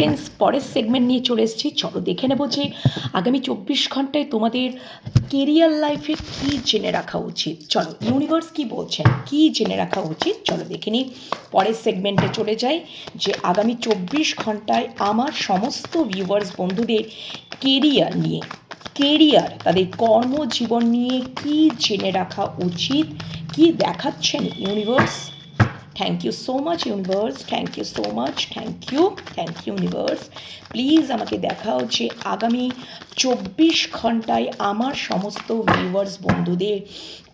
Friends পরের segment নিয়ে চলে এসেছি। চলো দেখে নেব যে আগামী চব্বিশ ঘন্টায় তোমাদের কেরিয়ার লাইফে কী জেনে রাখা উচিত। চলো ইউনিভার্স কি বলছেন কী জেনে রাখা উচিত? চলো দেখে নিই। পরের সেগমেন্টে চলে যাই যে আগামী চব্বিশ ঘন্টায় আমার সমস্ত ভিউয়ার্স বন্ধুদের কেরিয়ার নিয়ে। কেরিয়ার তাদের কর্মজীবন নিয়ে কী জেনে রাখা উচিত? কি দেখাচ্ছেন universe thank you so much universe thank you so much thank you thank you universe please আমাকে দেখাও যে আগামী চব্বিশ ঘন্টায় আমার সমস্ত ভিউয়ার্স বন্ধুদের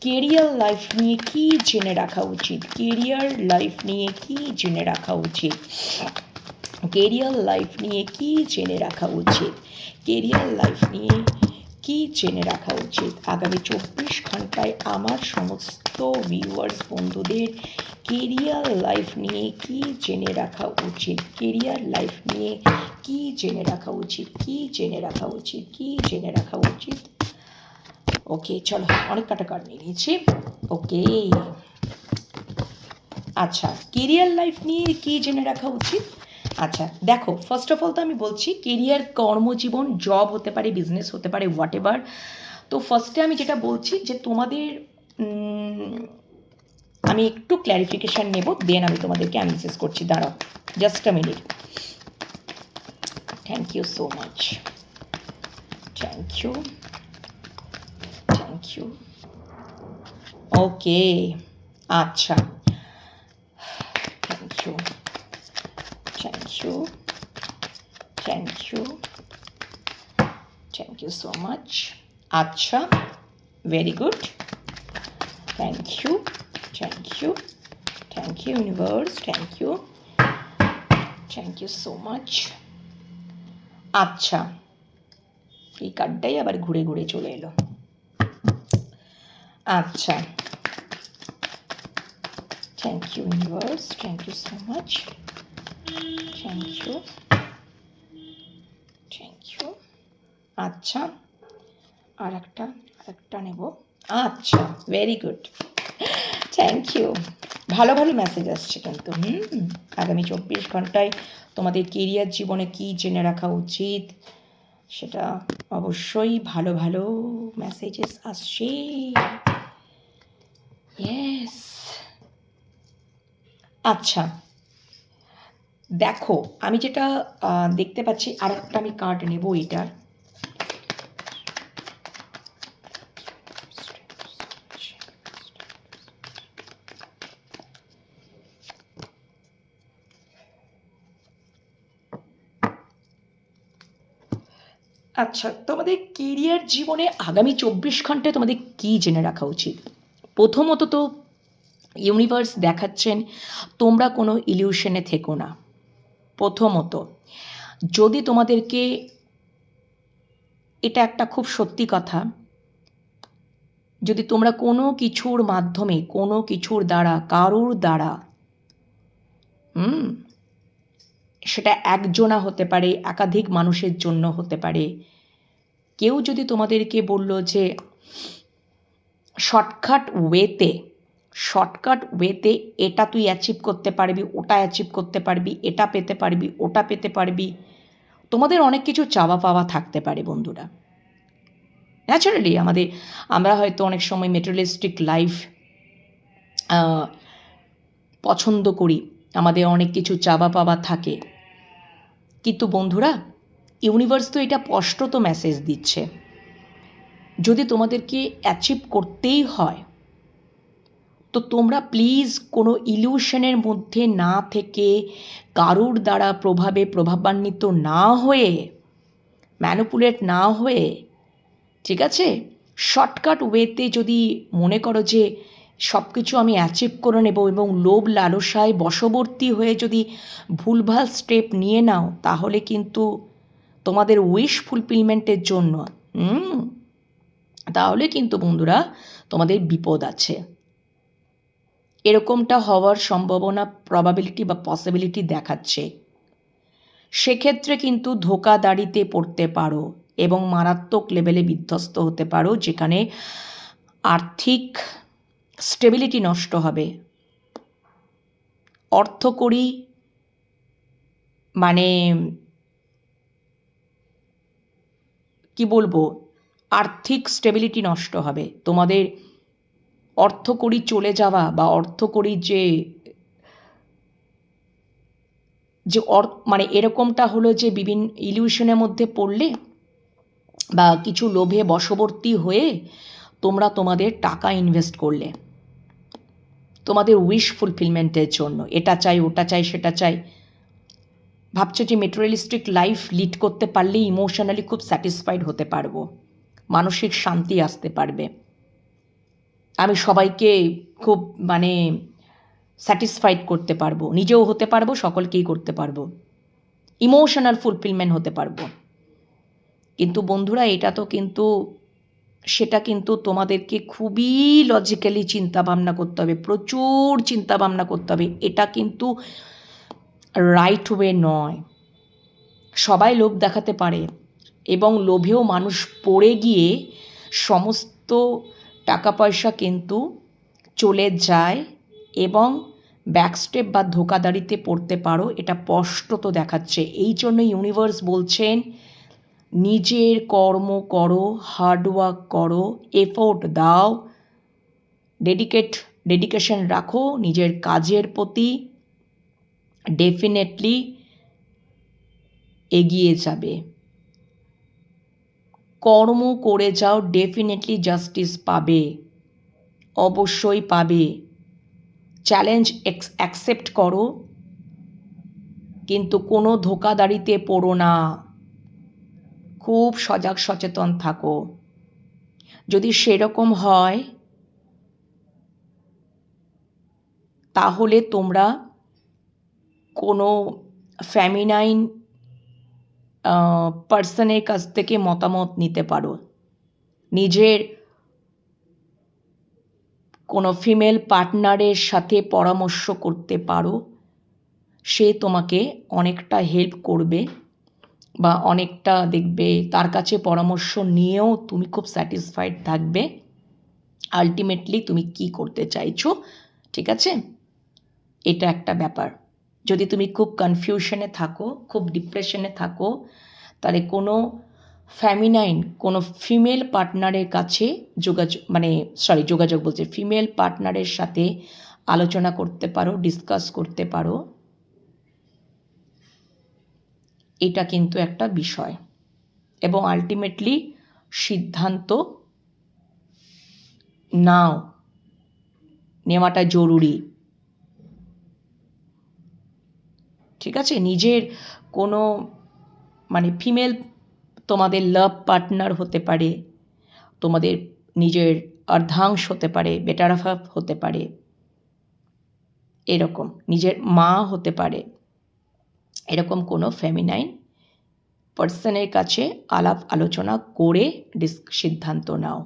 কেরিয়ার লাইফ নিয়ে কী জেনে রাখা উচিত? কেরিয়ার লাইফ নিয়ে কী জেনে রাখা উচিত? কেরিয়ার লাইফ নিয়ে কী জেনে রাখা উচিত? কেরিয়ার লাইফ নিয়ে কী জেনে রাখা উচিত? আগামী চব্বিশ ঘন্টায় আমার সমস্ত ভিউয়ার্স বন্ধুদের কেরিয়ার লাইফ নিয়ে কী জেনে রাখা উচিত? কেরিয়ার লাইফ নিয়ে কী জেনে রাখা উচিত? কী জেনে রাখা উচিত? কী জেনে রাখা উচিত? ওকে চলো অনেক কাটা কার্ড নিয়ে নিয়েছি ওকে আচ্ছা কেরিয়ার লাইফ নিয়ে কী জেনে রাখা উচিত? আচ্ছা দেখো ফার্স্ট অফ অল তো আমি বলছি কেরিয়ার কর্মজীবন জব হতে পারে বিজনেস হতে পারে হোয়াট এভার তো ফার্স্টে আমি যেটা বলছি যে তোমাদের আমি একটু ক্ল্যারিফিকেশান নেব দেন আমি তোমাদেরকে অ্যানালিসিস করছি। দাঁড়াও just a minute thank you so much thank you thank you okay আচ্ছা। Thank you thank you thank you thank you so much আচ্ছা very good thank you thank you thank you universe thank you thank you so much আচ্ছা এই কার্ডটাই আবার ঘুরে ঘুরে চলে এলো। আচ্ছা thank you universe thank you so much thank you thank you আচ্ছা আর একটা আর একটা নেব। আচ্ছা ভেরি গুড থ্যাংক ইউ ভালো ভালো মেসেজ আসছে কিন্তু, হুম? আগামী চব্বিশ ঘন্টায় তোমাদের কেরিয়ার জীবনে কি জেনে রাখা উচিত? সেটা অবশ্যই ভালো ভালো মেসেজেস আসছে। ইয়েস আচ্ছা দেখো, আমি যেটা দেখতে পাচ্ছি আর একটা আমি কার্ড নেব এটার আচ্ছা তোমাদের কেরিয়ার জীবনে আগামী চব্বিশ ঘন্টায় তোমাদের কী জেনে রাখা উচিত? প্রথমত তো ইউনিভার্স দেখাচ্ছেন, তোমরা কোনো ইলিউশনে থেকো না। প্রথমত, যদি তোমাদেরকে এটা একটা খুব সত্যি কথা, যদি তোমরা কোনো কিছুর মাধ্যমে, কোনো কিছুর দ্বারা, কারুর দ্বারা, হুম, সেটা একজনা হতে পারে, একাধিক মানুষের জন্য হতে পারে, কেউ যদি তোমাদেরকে বলল যে শর্টকাট ওয়েতে শর্টকাট ওয়েতে এটা তুই অ্যাচিভ করতে পারবি, ওটা অ্যাচিভ করতে পারবি, এটা পেতে পারবি, ওটা পেতে পারবি। তোমাদের অনেক কিছু চাওয়া পাওয়া থাকতে পারে বন্ধুরা। ন্যাচারালি আমাদের, আমরা হয়তো অনেক সময় মেটেরিয়ালিস্টিক লাইফ পছন্দ করি, আমাদের অনেক কিছু চাওয়া পাওয়া থাকে। কিন্তু বন্ধুরা ইউনিভার্স তো এটা স্পষ্টত মেসেজ দিচ্ছে। যদি তোমাদেরকে অ্যাচিভ করতেই হয় তো তোমরা প্লিজ কোনো ইলিউশনের মধ্যে না থেকে কারুর দ্বারা প্রভাবে প্রভাবান্বিত না হয়ে ম্যানুপুলেট না হয়ে, ঠিক আছে? শর্টকাট ওয়েতে যদি মনে করো যে সব কিছু আমি অ্যাচিভ করে নেব এবং লোভ লালসায় বশবর্তী হয়ে যদি ভুলভাল স্টেপ নিয়ে নাও, তাহলে কিন্তু তোমাদের উইশ ফুলফিলমেন্টের জন্য তাহলে কিন্তু বন্ধুরা তোমাদের বিপদ আছে। এরকমটা হওয়ার সম্ভাবনা প্রবাবিলিটি বা পসিবিলিটি দেখাচ্ছে। সেক্ষেত্রে কিন্তু ধোকাদাড়িতে পড়তে পারো এবং মারাত্মক লেভেলে বিধ্বস্ত হতে পারো, যেখানে আর্থিক স্টেবিলিটি নষ্ট হবে। অর্থকরী মানে কি বলব? আর্থিক স্টেবিলিটি নষ্ট হবে। তোমাদের অর্থকড়ি চলে যাওয়া বা অর্থকড়ি যে যে অর মানে এরকমটা হলো যে বিভিন্ন ইলিউশনের মধ্যে পড়লে বা কিছু লোভে বশবর্তী হয়ে তোমরা তোমাদের টাকা ইনভেস্ট করলে। তোমাদের উইশ ফুলফিলমেন্টের জন্য। এটা চাই, ওটা চাই, সেটা চাই। ভাবছ যে মেটেরিয়ালিস্টিক লাইফ লিড করতে পারলে ইমোশনালি খুব স্যাটিসফাইড হতে পারব। মানসিক শান্তি আসতে পারবে। আমি সবাইকে খুব মানে স্যাটিসফাইড করতে পারব। নিজেও হতে পারব, সকলকেই করতে পারব। ইমোশনাল ফুলফিলমেন্ট হতে পারব। কিন্তু বন্ধুরা, এটা তো কিন্তু, সেটা কিন্তু তোমাদেরকে খুবই লজিক্যালি চিন্তাভাবনা করতে হবে, প্রচুর চিন্তাভাবনা করতে হবে। এটা কিন্তু রাইট ওয়ে নয়। সবাই লোভ দেখাতে পারে এবং লোভেও মানুষ পড়ে গিয়ে সমস্ত টাকা পয়সা কিন্তু চলে যায় এবং ব্যাকস্টেপ বা ধোকাদারিতে পড়তে পারো, এটা স্পষ্টত দেখাচ্ছে। এই জন্য ইউনিভার্স বলছেন, নিজের কর্ম করো হার্ডওয়ার্ক করো এফোর্ট দাও ডেডিকেট ডেডিকেশন রাখো, নিজের কাজের প্রতি ডেফিনেটলি এগিয়ে যাবে। কর্ম করে যাও ডেফিনেটলি জাস্টিস পাবে। অবশ্যই পাবে। চ্যালেঞ্জ অ্যাকসেপ্ট করো। কিন্তু কোনো ধোকাদারিতে পড়ো না। খুব সজাগ সচেতন থাকো। যদি সেরকম হয়, তাহলে তোমরা কোনো ফ্যামিনাইন পার্সনের কাছ থেকে মতামত নিতে পারো। নিজের কোনো ফিমেল পার্টনারের সাথে পরামর্শ করতে পারো। সে তোমাকে অনেকটা হেল্প করবে বা অনেকটা দেখবে তার কাছে পরামর্শ নিয়েও তুমি খুব স্যাটিসফাইড থাকবে। আলটিমেটলি তুমি কি করতে চাইছো, ঠিক আছে? এটা একটা ব্যাপার। যদি তুমি খুব কনফিউশনে থাকো, খুব ডিপ্রেশনে থাকো, তাহলে কোনো ফ্যামিনাইন কোনো ফিমেল পার্টনারের কাছে যোগাযোগ মানে সরি যোগাযোগ বলছে ফিমেল পার্টনারের সাথে আলোচনা করতে পারো ডিসকাস করতে পারো। এটা কিন্তু একটা বিষয়। এবং আলটিমেটলি সিদ্ধান্ত নাও। নেওয়াটা জরুরি। ঠিক আছে? নিজের কোনো মানে ফিমেল তোমাদের লাভ পার্টনার হতে পারে, তোমাদের নিজের অর্ধাংশ হতে পারে বেটার হাফ হতে পারে, এরকম, নিজের মা হতে পারে, এরকম কোনো ফেমিনাইন পার্সনের কাছে আলাপ আলোচনা করে সিদ্ধান্ত নাও।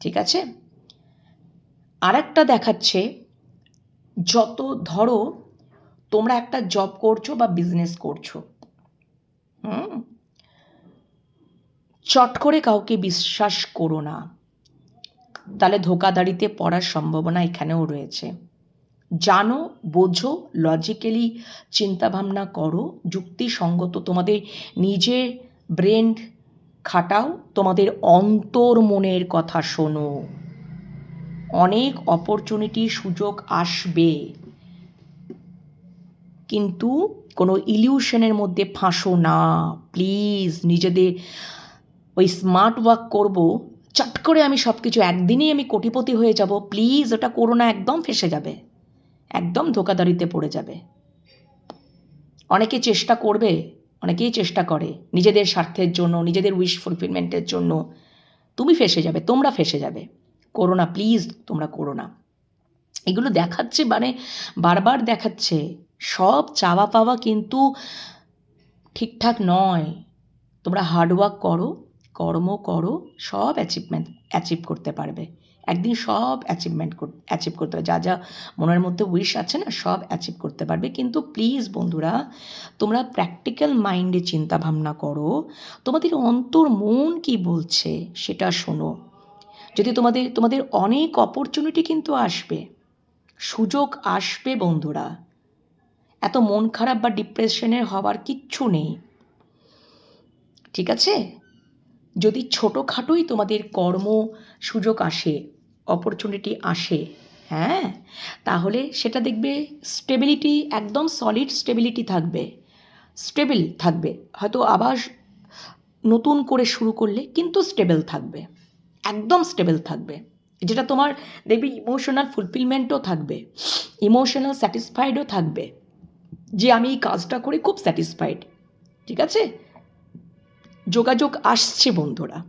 ঠিক আছে? আর একটা দেখাচ্ছে, যত ধরো তোমরা একটা জব করছ বা বিজনেস করছ। হুম? চট করে কাউকে বিশ্বাস করো না। তাহলে ধোকাদারিতে পড়ার সম্ভাবনা এখানেও রয়েছে। জানো, বোঝো লজিক্যালি চিন্তাভাবনা করো, যুক্তিসঙ্গত তোমাদের নিজের ব্রেন খাটাও, তোমাদের অন্তর মনের কথা শোনো। অনেক অপরচুনিটি সুযোগ আসবে। কিন্তু কোনো ইলিউশনের মধ্যে ফাঁসো না। প্লিজ নিজেদের ওই স্মার্ট ওয়ার্ক করব। চট করে আমি সব কিছু একদিনেই আমি কোটিপতি হয়ে যাব। প্লিজ ওটা করো না, একদম ফেসে যাবে। একদম ধোকাদারিতে পড়ে যাবে। অনেকে চেষ্টা করবে, অনেকেই চেষ্টা করে। নিজেদের স্বার্থের জন্য, নিজেদের উইশ ফুলফিলমেন্টের জন্য। তুমি ফেসে যাবে, তোমরা ফেসে যাবে। করো না, প্লিজ তোমরা করো না। এগুলো দেখাচ্ছে মানে বারবার দেখাচ্ছে। সব চাওয়া পাওয়া কিন্তু ঠিকঠাক নয়। তোমরা হার্ডওয়ার্ক করো কর্ম করো, সব অ্যাচিভমেন্ট অ্যাচিভ করতে পারবে। একদিন সব অ্যাচিভমেন্ট অ্যাচিভ করতে পারবে। যা যা মনের মধ্যে উইশ আছে না, সব অ্যাচিভ করতে পারবে। কিন্তু প্লিজ বন্ধুরা, তোমরা প্র্যাকটিক্যাল মাইন্ডে চিন্তা ভাবনা করো। তোমাদের অন্তর মন কি বলছে সেটা শোনো। যদি তোমাদের তোমাদের অনেক অপরচুনিটি কিন্তু আসবে, সুযোগ আসবে বন্ধুরা। এত মন খারাপ বা ডিপ্রেশনের হওয়ার কিচ্ছু নেই। ঠিক আছে? যদি ছোটোখাটোই তোমাদের কর্ম সুযোগ আসে অপরচুনিটি আসে হ্যাঁ? তাহলে সেটা দেখবে স্টেবিলিটি একদম সলিড স্টেবিলিটি থাকবে। স্টেবল থাকবে। হয়তো আবার নতুন করে শুরু করলে কিন্তু স্টেবল থাকবে। একদম স্টেবল থাকবে। যেটা তোমার দেখবে ইমোশনাল ফুলফিলমেন্টও থাকবে। ইমোশনাল স্যাটিসফাইডও থাকবে। যে আমি এই কাজটা করে খুব স্যাটিসফাইড ঠিক আছে? যোগাযোগ আসছে বন্ধুরা।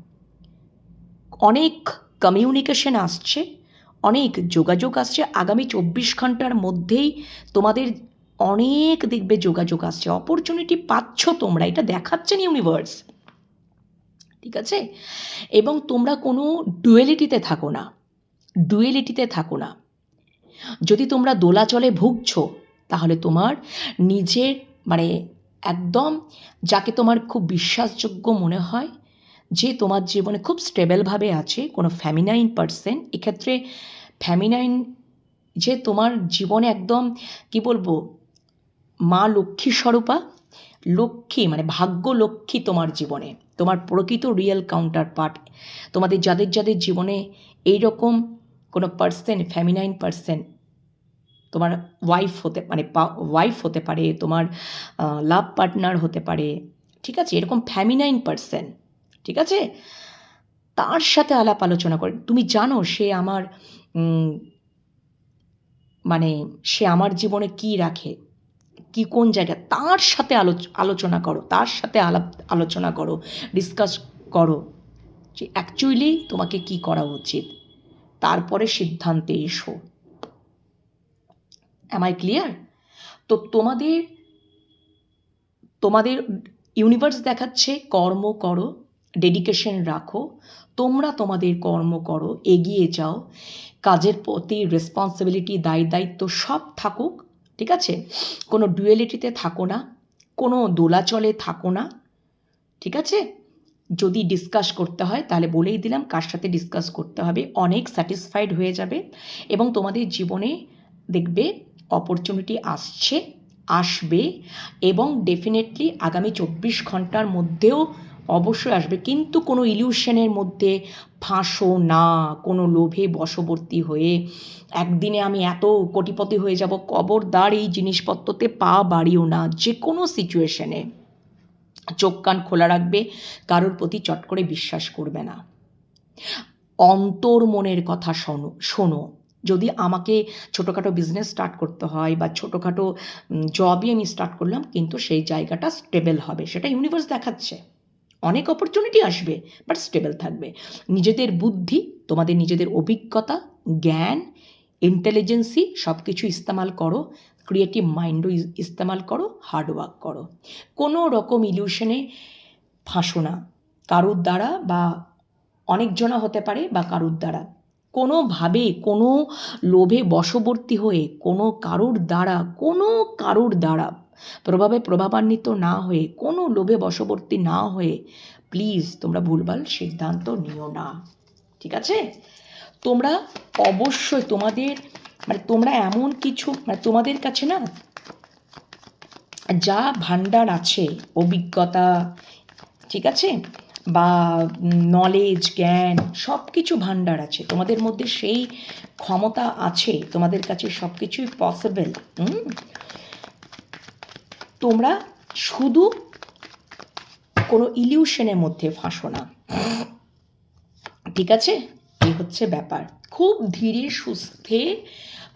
অনেক কমিউনিকেশন আসছে, অনেক যোগাযোগ আসছে। আগামী চব্বিশ ঘণ্টার মধ্যেই তোমাদের অনেক দেখবে যোগাযোগ আসছে। অপরচুনিটি পাচ্ছ তোমরা, এটা দেখাচ্ছেন ইউনিভার্স ঠিক আছে? এবং তোমরা কোনো ডুয়েলিটিতে থাকো না। ডুয়েলিটিতে থাকো না। যদি তোমরা দোলাচলে ভুগছো তাহলে তোমার নিজের মানে একদম যাকে তোমার খুব বিশ্বাসযোগ্য মনে হয়, যে তোমার জীবনে খুব স্টেবলভাবে আছে, কোনো ফ্যামিনাইন পার্সন, এক্ষেত্রে ফ্যামিনাইন যে তোমার জীবনে একদম, কি বলব, মা লক্ষ্মী স্বরূপা, লক্ষ্মী মানে ভাগ্য লক্ষ্মী তোমার জীবনে, তোমার প্রকৃত রিয়েল কাউন্টার পার্ট তোমাদের যাদের যাদের জীবনে এই রকম কোনো পার্সন ফ্যামিনাইন পার্সন তোমার ওয়াইফ হতে মানে ওয়াইফ হতে পারে, তোমার লাভ পার্টনার হতে পারে, ঠিক আছে? এরকম ফ্যামিনাইন পার্সন ঠিক আছে? তার সাথে আলাপ আলোচনা করে, তুমি জানো সে আমার মানে সে আমার জীবনে কি রাখে, কি কোন জায়গায়, তার সাথে আলোচ, আলোচনা করো, তার সাথে আলাপ, আলোচনা করো ডিসকাস করো যে অ্যাকচুয়ালি তোমাকে কি করা উচিত। তারপরে সিদ্ধান্তে এসো। অ্যাম আই ক্লিয়ার তো তোমাদের তোমাদের ইউনিভার্স দেখাচ্ছে কর্ম করো ডেডিকেশন রাখো, তোমরা তোমাদের কর্ম করো, এগিয়ে যাও, কাজের প্রতি রেসপন্সিবিলিটি দায় দায়িত্ব সব থাকুক, ঠিক আছে? কোনো ডুয়েলিটিতে থাকো না, কোনো দোলাচলে থাকো না, ঠিক আছে? যদি ডিসকাস করতে হয়, তাহলে বলেই দিলাম কার সাথে ডিসকাস করতে হবে, অনেক স্যাটিসফাইড হয়ে যাবে এবং তোমাদের জীবনে দেখবে অপরচুনিটি আসছে, আসবে এবং ডেফিনেটলি আগামী চব্বিশ ঘণ্টার মধ্যেও অবশ্যই আসবে। কিন্তু কোনো ইলিউশনের মধ্যে ফাঁসো না, কোনো লোভে বশবর্তী হয়ে একদিনে আমি এত কোটিপতি হয়ে যাব কবরদার এই জিনিসপত্রতে পা বাড়িও না। যে কোনো সিচুয়েশনে চোখ কান খোলা রাখবে, কারোর প্রতি চট করে বিশ্বাস করবে না। অন্তর মনের কথা শোনো শোনো। যদি আমাকে ছোটোখাটো বিজনেস স্টার্ট করতে হয় বা ছোটোখাটো জবই আমি স্টার্ট করলাম, কিন্তু সেই জায়গাটা স্টেবল হবে। সেটা ইউনিভার্স দেখাচ্ছে। অনেক অপরচুনিটি আসবে বাট স্টেবল থাকবে। নিজেদের বুদ্ধি, তোমাদের নিজেদের অভিজ্ঞতা, জ্ঞান ইন্টেলিজেন্সি সব কিছু ইস্তেমাল করো। ক্রিয়েটিভ মাইন্ডও ইস্তেমাল করো হার্ডওয়ার্ক করো। কোনো রকম ইলিউশনে ফাঁসো না। কারুর দ্বারা বা অনেকজনা হতে পারে বা কারুর দ্বারা। কোনোভাবে কোনো লোভে বশবর্তী হয়ে, কোনো কারুর দ্বারা, কোনো কারুর দ্বারা প্রভাবে প্রভাবান্বিত না হয়ে, কোনো লোভে বশবর্তী না হয়ে প্লিজ তোমরা ভুলভাল সিদ্ধান্ত নিও না। ঠিক আছে? তোমরা অবশ্যই তোমাদের মানে তোমরা এমন কিছু মানে তোমাদের কাছে না, যা ভাণ্ডার আছে, অভিজ্ঞতা, ঠিক আছে? বা নলেজ জ্ঞান সব কিছু ভাণ্ডার আছে। তোমাদের মধ্যে সেই ক্ষমতা আছে, তোমাদের কাছে সব কিছুই পসিবল তোমরা শুধু কোনো ইলিউশনের মধ্যে ফাঁসো না। ঠিক আছে? এই হচ্ছে ব্যাপার। খুব ধীরে সুস্থে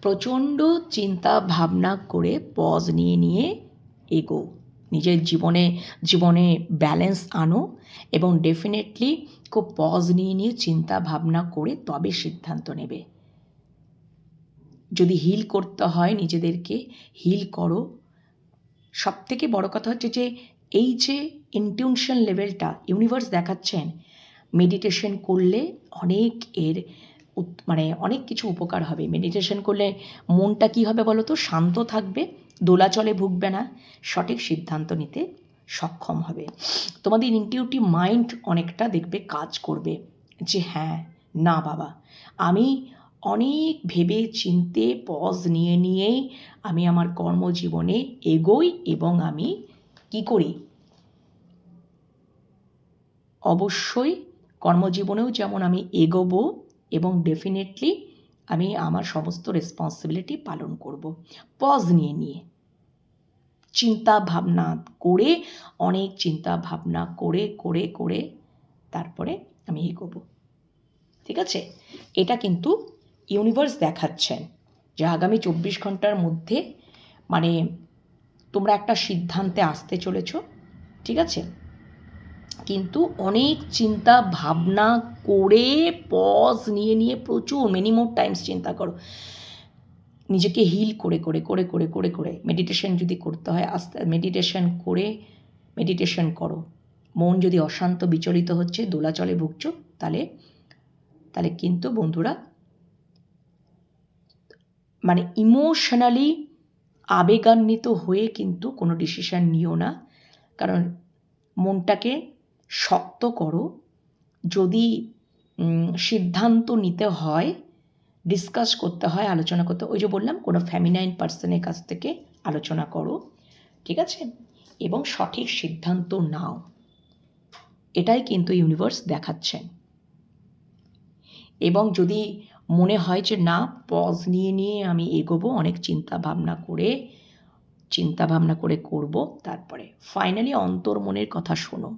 প্রচণ্ড চিন্তা ভাবনা করে পজ নিয়ে নিয়ে এগো। নিজের জীবনে জীবনে ব্যালেন্স আনো। এবং ডেফিনেটলি খুব পজ নিয়ে নিয়ে চিন্তা ভাবনা করে তবে সিদ্ধান্ত নেবে। যদি হিল করতে হয় নিজেদেরকে হিল করো। সব থেকে বড় কথা হচ্ছে যে, এই যে ইনটিউশন লেভেলটা ইউনিভার্স দেখাচ্ছেন মেডিটেশন করলে অনেক এর মানে অনেক কিছু উপকার হবে। মেডিটেশন করলে মনটা কী হবে বলো তো শান্ত থাকবে, দোলাচলে ভুগবে না। সঠিক সিদ্ধান্ত নিতে সক্ষম হবে। তোমাদের ইনটিউটিভ মাইন্ড অনেকটা দেখবে, কাজ করবে যে হ্যাঁ না বাবা, আমি অনেক ভেবে চিনতে পজ নিয়ে নিয়েই আমি আমার কর্মজীবনে এগোই এবং আমি কি করি? অবশ্যই কর্মজীবনেও যেমন আমি এগোবো এবং ডেফিনেটলি আমি আমার সমস্ত রেসপন্সিবিলিটি পালন করব পজ নিয়ে নিয়ে। চিন্তা ভাবনা করে, অনেক চিন্তা ভাবনা করে করে করে তারপরে আমি এগোবো। ঠিক আছে? এটা কিন্তু ইউনিভার্স দেখাচ্ছেন যে আগামী চব্বিশ ঘণ্টার মধ্যে মানে তোমরা একটা সিদ্ধান্তে আসতে চলেছ, ঠিক আছে? কিন্তু অনেক চিন্তা ভাবনা করে পজ নিয়ে নিয়ে প্রচুর মেনি মোর টাইমস চিন্তা করো। নিজেকে হিল করে করে করে করে করে করে। মেডিটেশন যদি করতে হয়, আস্তে মেডিটেশন করে মেডিটেশন করো। মন যদি অশান্ত, বিচলিত হচ্ছে, দোলাচলে ভুগছো, তাহলে তাহলে কিন্তু বন্ধুরা মানে ইমোশনালি আবেগান্বিত হয়ে কিন্তু কোনো ডিসিশান নিও না। কারণ মনটাকে শক্ত করো। যদি সিদ্ধান্ত নিতে হয় ডিসকাস করতে হয়, আলোচনা করতে ওই যে বললাম, কোনো ফ্যামিনাইন পার্সনের কাছ থেকে আলোচনা করো, ঠিক আছে? এবং সঠিক সিদ্ধান্ত নাও। এটাই কিন্তু ইউনিভার্স দেখাচ্ছেন এবং যদি মনে হয় যে, না পজ নিয়ে নিয়ে আমি এগোবো, অনেক চিন্তা ভাবনা করে চিন্তা ভাবনা করে করব, তারপরে। ফাইনালি অন্তর মনের কথা শোনো।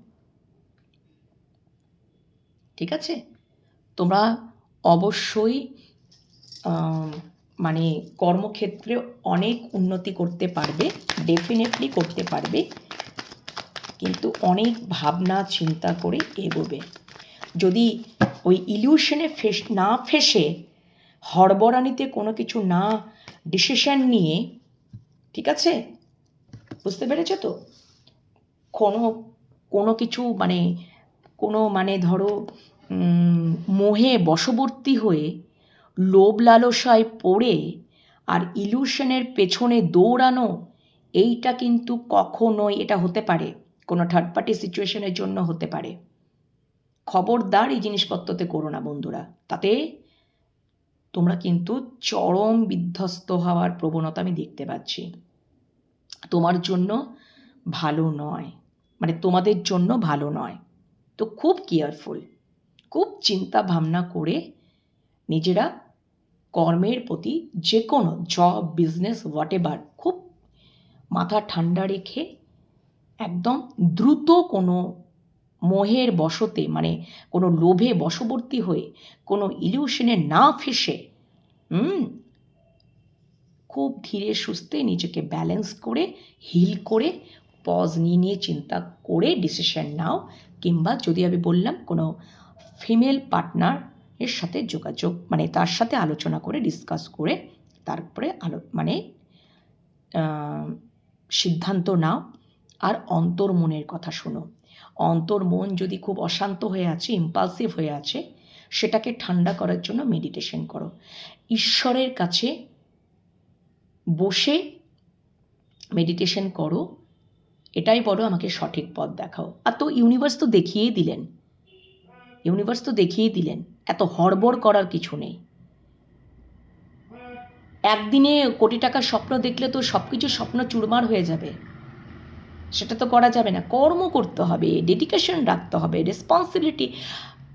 ঠিক আছে? তোমরা অবশ্যই মানে কর্মক্ষেত্রে অনেক উন্নতি করতে পারবে ডেফিনেটলি করতে পারবে। কিন্তু অনেক ভাবনা, চিন্তা করে এগোবে। যদি ওই ইলিউশনে ফেস, না ফেসে, হড়বড়ানিতে কোনো কিছু না ডিসিশন নিয়ে, ঠিক আছে? বুঝতে পেরেছ তো? কোনো কোনো কিছু মানে কোনো মানে ধরো মোহে বশবর্তী হয়ে লোভ লালসায় পড়ে আর ইলিউশনের পেছনে দৌড়ানো, এইটা কিন্তু কখনোই এটা হতে পারে। কোনো থার্ড পার্টি সিচুয়েশনের জন্য হতে পারে। খবরদার এই জিনিসপত্রতে করো না বন্ধুরা। তাতে তোমরা কিন্তু চরম বিধ্বস্ত হওয়ার প্রবণতা আমি দেখতে পাচ্ছি। তোমার জন্য ভালো নয়। মানে তোমাদের জন্য ভালো নয়। তো খুব কেয়ারফুল খুব চিন্তা ভাবনা করে নিজেরা কর্মের প্রতি যে কোনো জব বিজনেস হোয়াট এভার খুব মাথা ঠান্ডা রেখে একদম দ্রুত কোনো মোহের বশতে মানে কোনো লোভে বশবর্তী হয়ে, কোনো ইলিউশনে না ফেসে খুব ধীরে সুস্থে নিজেকে ব্যালেন্স করে হিল করে পজ নিয়ে নিয়ে চিন্তা করে ডিসিশন নাও, কিংবা যদি আমি বললাম কোনো ফিমেল পার্টনার এর সাথে যোগাযোগ মানে তার সাথে আলোচনা করে ডিসকাস করে, তারপরে আলো মানে সিদ্ধান্ত নাও। আর অন্তর মনের কথা শোনো। অন্তর মন যদি খুব অশান্ত হয়ে আছে ইম্পালসিভ হয়ে আছে, সেটাকে ঠান্ডা করার জন্য মেডিটেশন করো। ঈশ্বরের কাছে বসে মেডিটেশন করো। এটাই বলো আমাকে সঠিক পথ দেখাও। আর তো ইউনিভার্স তো দেখিয়েই দিলেন। ইউনিভার্স তো দেখিয়েই দিলেন। হড়বড় করার কিছু নেই। একদিনে কোটি টাকার স্বপ্ন দেখলে তো সব কিছু স্বপ্ন চুরমার হয়ে যাবে। সেটা তো করা যাবে না। কর্ম করতে হবে ডেডিকেশন রাখতে হবে রেসপন্সিবিলিটি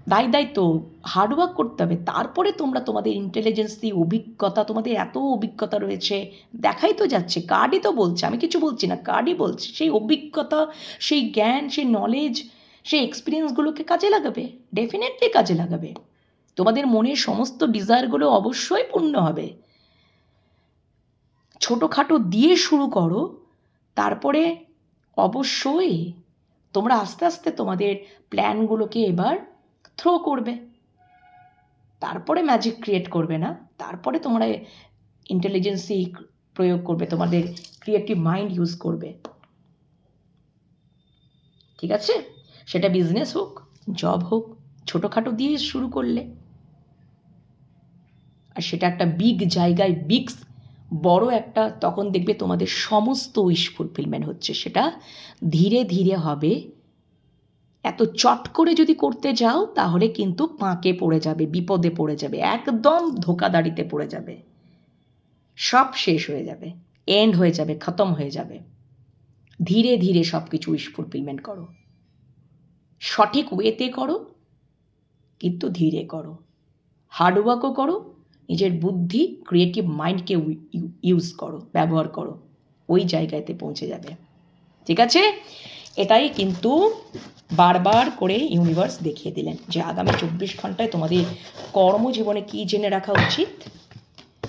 দায় দায়িত্ব হার্ডওয়ার্ক করতে হবে। তারপরে তোমরা তোমাদের ইন্টেলিজেন্সি অভিজ্ঞতা, তোমাদের এত অভিজ্ঞতা রয়েছে, দেখাই তো যাচ্ছে। কার্ডই তো বলছে, আমি কিছু বলছি না কার্ডই বলছে। সেই অভিজ্ঞতা, সেই জ্ঞান, সেই নলেজ সেই এক্সপিরিয়েন্সগুলোকে কাজে লাগাবে। ডেফিনেটলি কাজে লাগাবে। তোমাদের মনের সমস্ত ডিজায়ারগুলো অবশ্যই পূর্ণ হবে। ছোটোখাটো দিয়ে শুরু করো, তারপরে অবশ্যই তোমরা আস্তে আস্তে তোমাদের প্ল্যানগুলোকে এবার থ্রো করবে। তারপরে ম্যাজিক ক্রিয়েট করবে না, তারপরে তোমরা ইন্টেলিজেন্সি প্রয়োগ করবে, তোমাদের ক্রিয়েটিভ মাইন্ড ইউজ করবে। ঠিক আছে? সেটা বিজনেস হোক জব হোক, ছোটোখাটো দিয়ে শুরু করলে। আর সেটা একটা বিগ জায়গায় বিগ বড় একটা, তখন দেখবে তোমাদের সমস্ত উইশ ফুলফিলমেন্ট হচ্ছে। সেটা ধীরে ধীরে হবে। এত চট করে যদি করতে যাও, তাহলে কিন্তু পাঁকে পড়ে যাবে, বিপদে পড়ে যাবে, একদম ধোকাদাড়িতে পড়ে যাবে। সব শেষ হয়ে যাবে এন্ড হয়ে যাবে, খতম হয়ে যাবে। ধীরে ধীরে সব কিছু উইশ ফুলফিলমেন্ট করো। সঠিক ওয়েতে করো, কিন্তু ধীরে করো। হার্ডওয়ার্কও করো নিজের বুদ্ধি ক্রিয়েটিভ মাইন্ডকে ইউজ করো, ব্যবহার করো। ওই জায়গাতে পৌঁছে যাবে। ঠিক আছে? এটাই কিন্তু বারবার করে ইউনিভার্স দেখিয়ে দিলেন যে আগামী চব্বিশ ঘন্টায় তোমাদের কর্মজীবনে কী জেনে রাখা উচিত,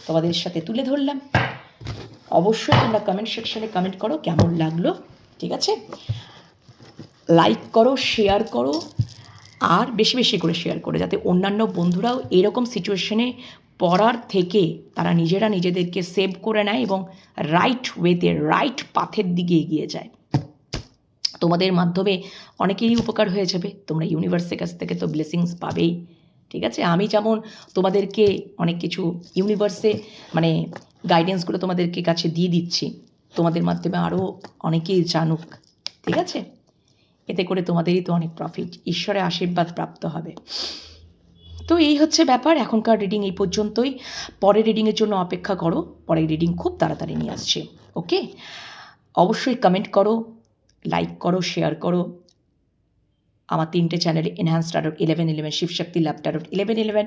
তোমাদের সাথে তুলে ধরলাম। অবশ্যই তোমরা কমেন্ট সেকশনে কমেন্ট করো কেমন লাগল, ঠিক আছে? লাইক করো শেয়ার করো, আর বেশি বেশি করে শেয়ার করো, যাতে অন্যান্য বন্ধুরাও এরকম সিচুয়েশনে পড়ার থেকে তারা নিজেরা নিজেদেরকে সেভ করে নেয় এবং রাইট ওয়েতে রাইট পাথের দিকে এগিয়ে যায়। তোমাদের মাধ্যমে অনেকেরই উপকার হয়ে যাবে। তোমরা ইউনিভার্সের কাছ থেকে তো ব্লেসিংস পাবেই, ঠিক আছে? আমি যেমন তোমাদেরকে অনেক কিছু ইউনিভার্সে মানে গাইডেন্সগুলো তোমাদেরকে কাছে দিয়ে দিচ্ছি, তোমাদের মাধ্যমে আরও অনেকেই জানুক, ঠিক আছে? এতে করে তোমাদেরই তো অনেক প্রফিট ঈশ্বরের আশীর্বাদ প্রাপ্ত হবে। তো এই হচ্ছে ব্যাপার, এখনকার রিডিং এই পর্যন্তই। পরের রিডিংয়ের জন্য অপেক্ষা করো, পরের রিডিং খুব তাড়াতাড়ি নিয়ে আসছে ওকে অবশ্যই কমেন্ট করো লাইক করো শেয়ার করো। আমার তিনটে চ্যানেলে enhance tarot eleven eleven Shivshakti love tarot eleven eleven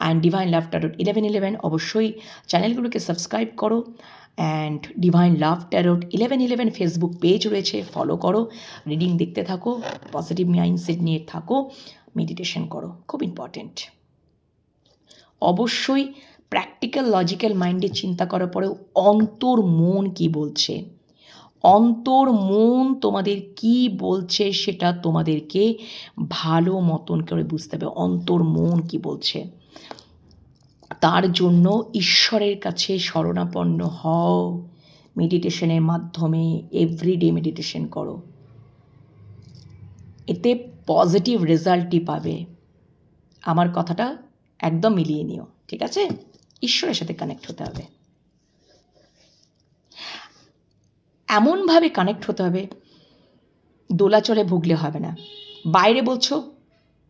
and divine love tarot eleven eleven অবশ্যই চ্যানেলগুলোকে সাবস্ক্রাইব করো and divine love tarot eleven eleven Facebook page রয়েছে ফলো করো। রিডিং দেখতে থাকো পজিটিভ মাইন্ডসেট নিয়ে থাকো মেডিটেশন করো, খুব ইম্পর্টেন্ট অবশ্যই প্র্যাকটিক্যাল লজিক্যাল মাইন্ডে চিন্তা করার পরেও অন্তর, মন কি বলছে? অন্তর, মন তোমাদের কি বলছে সেটা তোমাদেরকে ভালো মতন করে বুঝতে হবে। অন্তর, মন কি বলছে? তার জন্য ঈশ্বরের কাছে শরণাপন্ন হও। মেডিটেশনের মাধ্যমে এভরিডে মেডিটেশন করো। এতে পজিটিভ রেজাল্টই পাবে। আমার কথাটা একদম মিলিয়ে নিও, ঠিক আছে? ঈশ্বরের সাথে কানেক্ট হতে হবে। এমনভাবে কানেক্ট হতে হবে, দোলাচলে ভুগলে হবে না। বাইরে বলছো,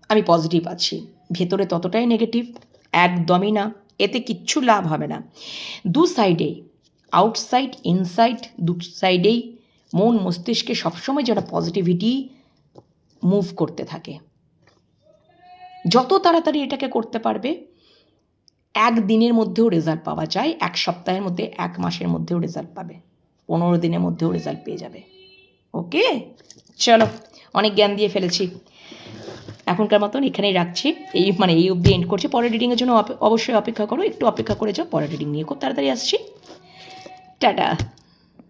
আমি পজিটিভ আছি। ভেতরে ততটাই নেগেটিভ একদমই না। এতে কিচ্ছু লাভ হবে না। দু সাইডেই আউটসাইড ইনসাইড দু সাইডেই মন মস্তিষ্কে সবসময় যেন পজিটিভিটি মুভ করতে থাকে। যত তাড়াতাড়ি এটাকে করতে পারবে, এক দিনের মধ্যেও রেজাল্ট পাওয়া যায়, এক সপ্তাহের মধ্যে, এক মাসের মধ্যেও রেজাল্ট পাবে। পনেরো দিনের মধ্যেও রেজাল্ট পেয়ে যাবে। ওকে চলো, অনেক জ্ঞান দিয়ে ফেলেছি। এখনকার মতন এখানেই রাখছি। এই মানে এই অবধি এন্ড করছি। পরের রিডিংয়ের জন্য অবশ্যই অপেক্ষা করো। একটু অপেক্ষা করে যাও। পরের রিডিং নিয়ে খুব তাড়াতাড়ি আসছি। টাটা!